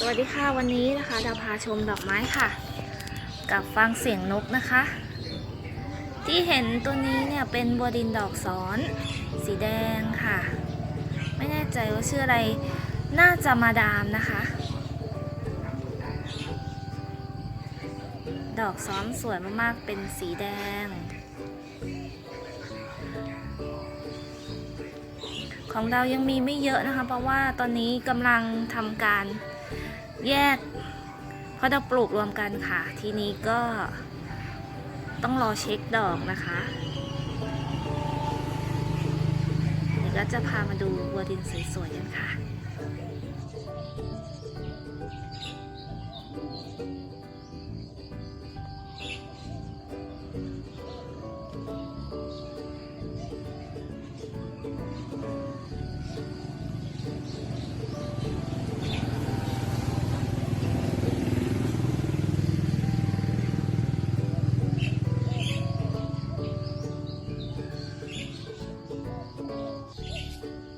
สวัสดีค่ะวันนี้นะคะดาพาชมดอกไม้ค่ะ กับฟังเสียงนกนะคะ ที่เห็นตัวนี้เนี่ยเป็นบัวดินดอกซ้อนสีแดงค่ะ ไม่แน่ใจว่าชื่ออะไรน่าจะมาดามนะคะ ดอกซ้อนสวยมากๆเป็นสีแดง ของเรายังมีไม่เยอะนะคะ เพราะว่าตอนนี้กำลังทำการแยกเพราะเราปลูกรวมกันค่ะ ทีนี้ก็ต้องรอเช็คดอกนะคะเดี๋ยวก็จะพามาดูบัวดินสวยๆกันค่ะ Christmas.